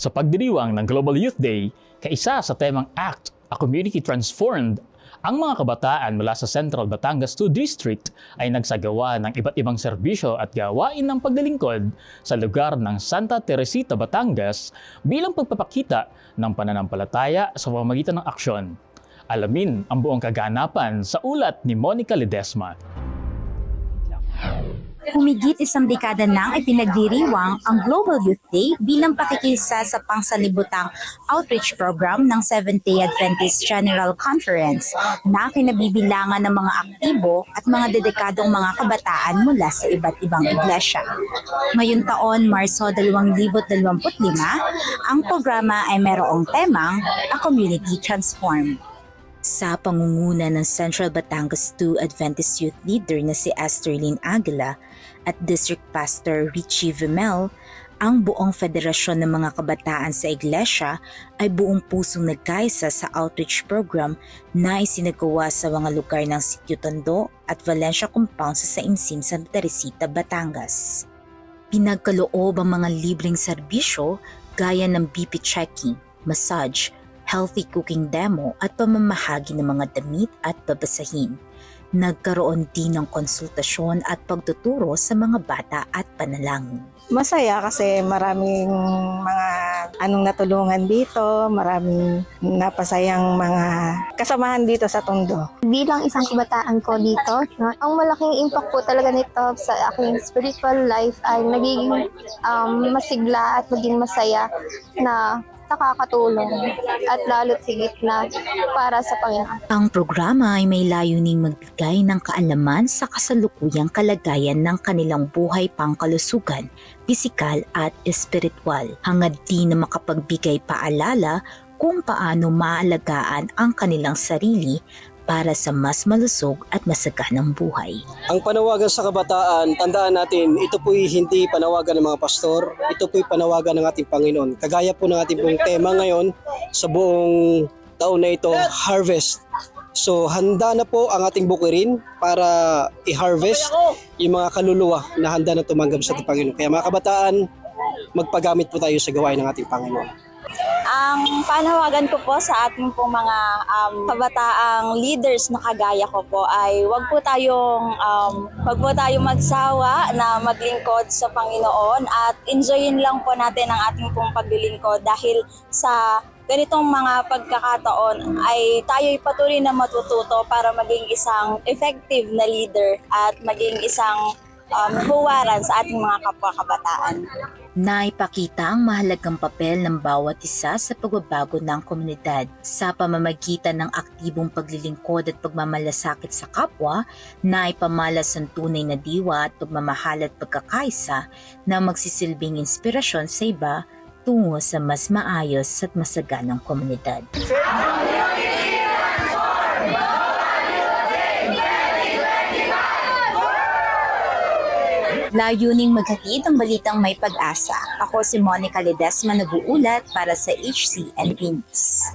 Sa pagdiriwang ng Global Youth Day, kaisa sa temang ACT, A Community Transformed, ang mga kabataan mula sa Central Batangas 2 District ay nagsagawa ng iba't ibang serbisyo at gawain ng paglilingkod sa lugar ng Santa Teresita, Batangas bilang pagpapakita ng pananampalataya sa pamamagitan ng aksyon. Alamin ang buong kaganapan sa ulat ni Monica Ledesma. Humigit isang dekada nang ipinagdiriwang ang Global Youth Day bilang pakikisa sa pangsalibutang outreach program ng Seventh-day Adventist General Conference na kinabibilangan ng mga aktibo at mga dedikadong mga kabataan mula sa iba't ibang iglesia. Ngayong taon, Marso 2025, ang programa ay merong temang A Community Transformed. Sa pangunguna ng Central Batangas 2 Adventist Youth Leader na si Estherlyn Aguila at District Pastor Richie Vimel, ang buong federasyon ng mga kabataan sa iglesia ay buong pusong nagkaisa sa outreach program na isinagawa sa mga lugar ng Sitio Tondo at Valencia Compound sa Sainsim, Santa Teresita, Batangas. Pinagkaloob ang mga libreng serbisyo gaya ng BP checking, massage, healthy cooking demo at pamamahagi ng mga damit at babasahin. Nagkaroon din ng konsultasyon at pagtuturo sa mga bata at panalangin. Masaya kasi maraming mga anong natulungan dito, maraming napasayang mga kasamahan dito sa Tondo. bilang isang kabataan ko dito, no, ang malaking impact po talaga nito sa aking spiritual life ay nagiging um, masigla at maging masaya na nakakatulong at lalo't higit na para sa Panginoon. Ang programa ay may layuning magbigay ng kaalaman sa kasalukuyang kalagayan ng kanilang buhay pangkalusugan, pisikal at espiritual. Hangad din na makapagbigay paalala kung paano maalagaan ang kanilang sarili para sa mas malusog at masaganang buhay. Ang panawagan sa kabataan, tandaan natin, ito po'y hindi panawagan ng mga pastor, ito po'y panawagan ng ating Panginoon. Kagaya po ng ating pong tema ngayon sa buong taon na ito, harvest. So handa na po ang ating bukirin para i-harvest yung mga kaluluwa na handa na tumanggap sa ating Panginoon. Kaya mga kabataan, magpagamit po tayo sa gawain ng ating Panginoon. Ang panawagan ko po sa ating pong mga um, kabataang leaders na kagaya ko po ay wag po tayong um, wag po tayong magsawa na maglingkod sa Panginoon at enjoyin lang po natin ang ating pong paglilingkod dahil sa ganitong mga pagkakataon ay tayo'y patuloy na matututo para maging isang effective na leader at maging isang um, huwaran sa ating mga kapwa-kabataan. Naipakita ang mahalagang papel ng bawat isa sa pagbabago ng komunidad sa pamamagitan ng aktibong paglilingkod at pagmamalasakit sa kapwa na ipamalas ang tunay na diwa at pagmamahal at pagkakaisa na magsisilbing inspirasyon sa iba tungo sa mas maayos at masaganang komunidad. Layuning maghatid ang balitang may pag-asa. Ako si Monica Ledesma nag-uulat para sa HCN News.